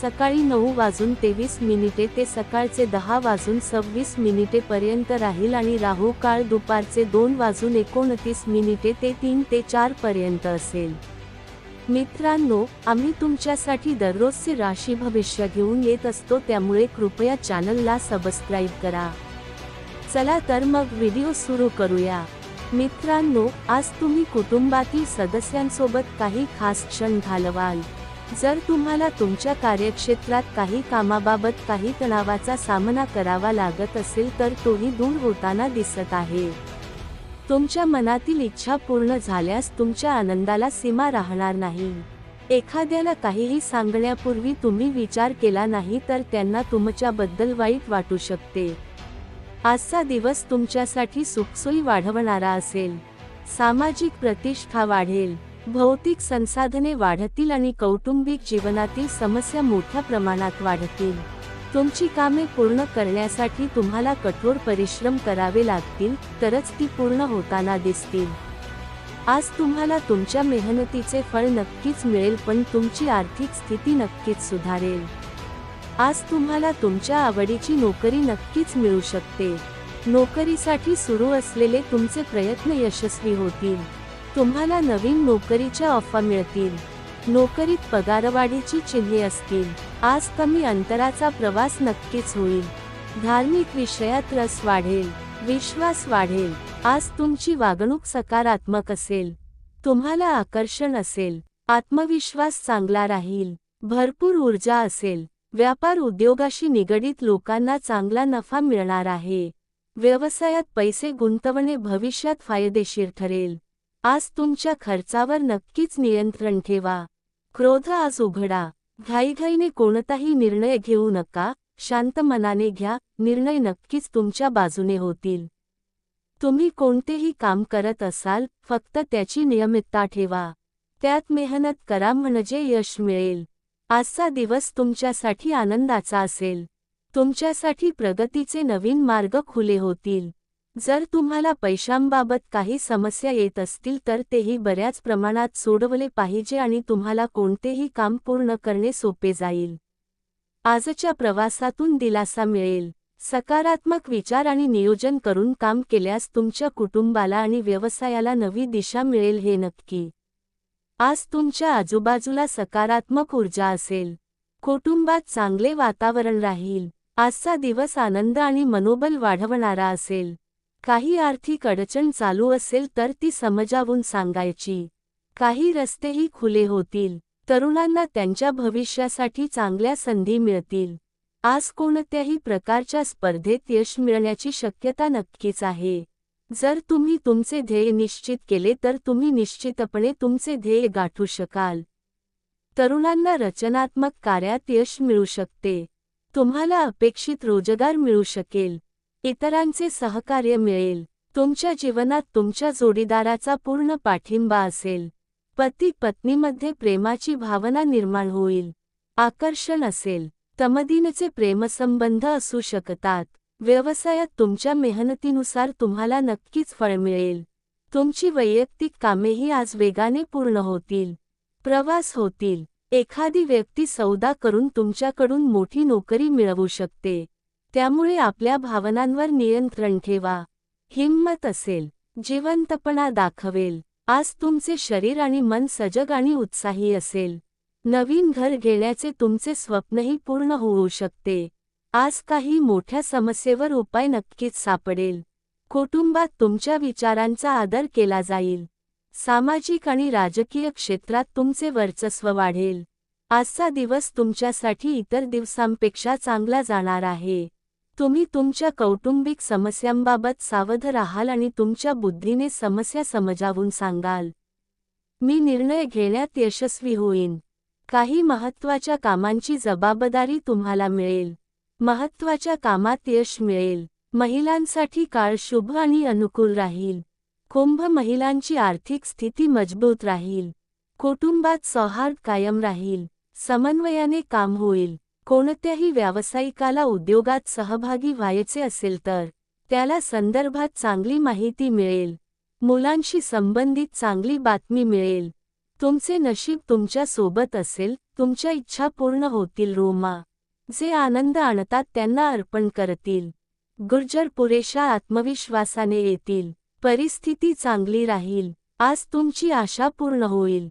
सकाळी नऊ वाजून तेवीस मिनिटे ते सकाळचे दहा वाजून सव्वीस मिनिटे पर्यंत राहील आणि राहू काळ दुपारचे दोन वाजून एकोणतीस मिनिटे ते तीन ते चार पर्यंत असेल. मित्रांनो आम्ही तुमच्यासाठी दररोजचे राशी भविष्य घेऊन येत असतो त्यामुळे कृपया चॅनलला सबस्क्राईब करा. चला तर मग व्हिडिओ सुरू करूया. मित्रांनो आज तुम्ही कुटुंबातील सदस्यांसोबत काही खास क्षण घालवाल. जर तुम्हाला तुमच्या कार्यक्षेत्रात काही कामाबाबत काही तणावाचा सामना करावा लागत असेल तर तोही दूर होताना दिसत आहे. तुमच्या मनातील इच्छा पूर्ण झाल्यास तुमच्या आनंदाला सीमा राहणार नाही. एखाद्याला काहीही सांगण्यापूर्वी तुम्ही विचार केला नाही तर त्यांना तुमच्याबद्दल वाईट वाटू शकते. आजचा दिवस तुमच्यासाठी सुखसोयी वाढवणारा असेल. सामाजिक प्रतिष्ठा वाढेल. भौतिक संसाधने वाढतील आणि कौटुंबिक जीवनातील समस्या मोठ्या प्रमाणात वाढतील. तुमची कामे पूर्ण करण्यासाठी तुम्हाला कठोर परिश्रम करावे लागतील तरच ती पूर्ण होताना दिसतील. आज तुम्हाला तुमच्या मेहनतीचे फळ नक्कीच मिळेल पण तुमची आर्थिक स्थिती नक्कीच सुधारेल. आज तुम्हाला तुमच्या आवडीची नोकरी नक्कीच मिळू शकते. नोकरीसाठी सुरू असलेले तुमचे प्रयत्न यशस्वी होतील. तुम्हाला नवीन नोकरीच्या ऑफर मिळतील. नोकरीत पगारवाढीची चिन्हे असतील. आज कमी अंतराचा प्रवास नक्कीच होईल. धार्मिक विषयात रस वाढेल. विश्वास वाढेल. आज तुमची वागणूक सकारात्मक असेल. तुम्हाला आकर्षण असेल. आत्मविश्वास चांगला राहील. भरपूर ऊर्जा असेल. व्यापार उद्योगाशी निगडीत लोकांना चांगला नफा मिळणार आहे. व्यवसायात पैसे गुंतवणे भविष्यात फायदेशीर ठरेल. आज तुमच्या खर्चावर नक्कीच नियंत्रण ठेवा. क्रोध आज उघडा. घाईघाईने कोणताही निर्णय घेऊ नका. शांत मनाने घ्या. निर्णय नक्कीच तुमच्या बाजूने होतील. तुम्ही कोणतेही काम करत असाल फक्त त्याची नियमितता ठेवा. त्यात मेहनत करा म्हणजे यश मिळेल. आजचा दिवस तुमच्यासाठी आनंदाचा असेल. तुमच्यासाठी प्रगतीचे नवीन मार्ग खुले होतील. जर तुम्हाला पैशांबाबत काही समस्या येत असतील तर तेही बऱ्याच प्रमाणात सोडवले पाहिजे आणि तुम्हाला कोणतेही काम पूर्ण करणे सोपे जाईल. आजच्या प्रवासातून दिलासा मिळेल. सकारात्मक विचार आणि नियोजन करून काम केल्यास तुमच्या कुटुंबाला आणि व्यवसायाला नवी दिशा मिळेल हे नक्की. आज तुमच्या आजूबाजूला सकारात्मक ऊर्जा असेल. कुटुंबात चांगले वातावरण राहील. आजचा दिवस आनंद आणि मनोबल वाढवणारा असेल. काही आर्थिक अडचण चालू असेल तर ती समजावून सांगायची. काही रस्तेही खुले होतील. तरुणांना त्यांच्या भविष्यासाठी चांगल्या संधी मिळतील. आज कोणत्याही प्रकारच्या स्पर्धेत यश मिळण्याची शक्यता नक्कीच आहे. जर तुम्ही तुमचे ध्येय निश्चित केले तर तुम्ही निश्चितपणे तुमचे ध्येय गाठू शकाल. तरुणांना रचनात्मक कार्यात यश मिळू शकते. तुम्हाला अपेक्षित रोजगार मिळू शकेल. इतरांचे सहकार्य मिळेल. तुमच्या जीवनात तुमच्या जोडीदाराचा पूर्ण पाठिंबा असेल. पती पत्नीमध्ये प्रेमाची भावना निर्माण होईल. आकर्षण असेल. तमदीनचे प्रेमसंबंध असू शकतात. व्यवसायात तुमच्या मेहनतीनुसार तुम्हाला नक्कीच फळ मिळेल. तुमची वैयक्तिक कामेही आज वेगाने पूर्ण होतील. प्रवास होतील. एखादी व्यक्ती सौदा करून तुमच्याकडून मोठी नोकरी मिळवू शकते. त्यामुळे आपल्या भावनांवर नियंत्रण ठेवा. हिंमत असेल जिवंतपणा दाखवेल. आज तुमचे शरीर आणि मन सजग आणि उत्साही असेल. नवीन घर घेण्याचे तुमचे स्वप्नही पूर्ण होऊ शकते. आज काही मोठ्या समस्येवर उपाय नक्कीच सापडेल. कुटुंबात तुमच्या विचारांचा आदर केला जाईल. सामाजिक आणि राजकीय क्षेत्रात तुमचे वर्चस्व वाढेल. आजचा दिवस तुमच्यासाठी इतर दिवसांपेक्षा चांगला जाणार आहे. तुम्ही तुमच्या कौटुंबिक समस्यांबाबत सावध राहाल आणि तुमच्या बुद्धीने समस्या समजावून सांगाल. मी निर्णय घेण्यात यशस्वी होईन. काही महत्त्वाच्या कामांची जबाबदारी तुम्हाला मिळेल. महत्त्वाच्या कामात यश मिळेल. महिलांसाठी काळ शुभ आणि अनुकूल राहील. कुंभ महिलांची आर्थिक स्थिती मजबूत राहील. कुटुंबात सौहार्द कायम राहील. समन्वयाने काम होईल. कोणत्याही व्यावसायिकाला उद्योगात सहभागी व्हायचे असेल तर त्याला संदर्भात चांगली माहिती मिळेल. मुलांशी संबंधित चांगली बातमी मिळेल. तुमचे नशीब तुमच्यासोबत असेल तुमच्या इच्छा पूर्ण होतील. रोमा जे आनंद आणतात त्यांना अर्पण करतील. गुर्जर पुरेशा आत्मविश्वासाने येतील. परिस्थिती चांगली राहील. आज तुमची आशा पूर्ण होईल.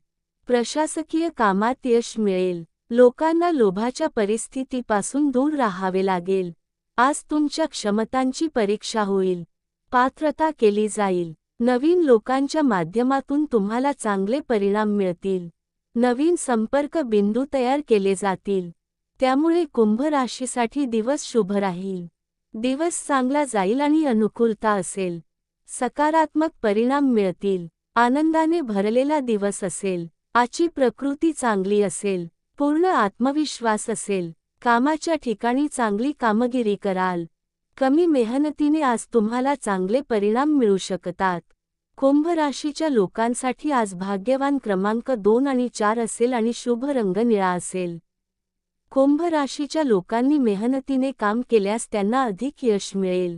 प्रशासकीय कामात यश मिळेल. लोकांना लोभाच्या परिस्थितीपासून दूर राहावे लागेल. आज तुमच्या क्षमतांची परीक्षा होईल. पात्रता केली जाईल. नवीन लोकांच्या माध्यमातून तुम्हाला चांगले परिणाम मिळतील. नवीन संपर्क बिंदू तयार केले जातील. त्यामुळे कुंभ राशीसाठी दिवस शुभ राहील. दिवस चांगला जाईल आणि अनुकूलता असेल. सकारात्मक परिणाम मिळतील. आनंदाने भरलेला दिवस असेल. आजची प्रकृती चांगली असेल. पूर्ण आत्मविश्वास असेल. कामाच्या ठिकाणी चांगली कामगिरी कराल. कमी मेहनतीने आज तुम्हाला चांगले परिणाम मिळू शकतात. कुंभ राशीच्या लोकांसाठी आज भाग्यवान क्रमांक दोन आणि चार असेल आणि शुभ रंग निळा असेल. कुंभ राशीच्या लोकांनी मेहनतीने काम केल्यास त्यांना अधिक यश मिळेल.